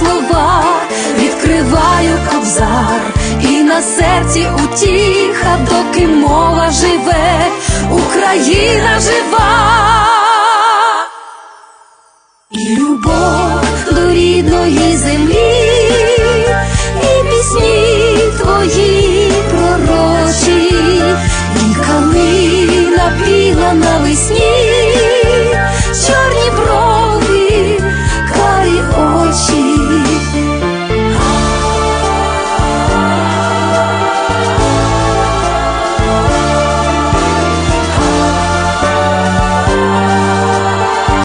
слова. Відкриваю кобзар, і на серці утіха, доки мова живе, Україна жива. І любов до рідної землі, і пісні твої пророчі, і калина біла навесні,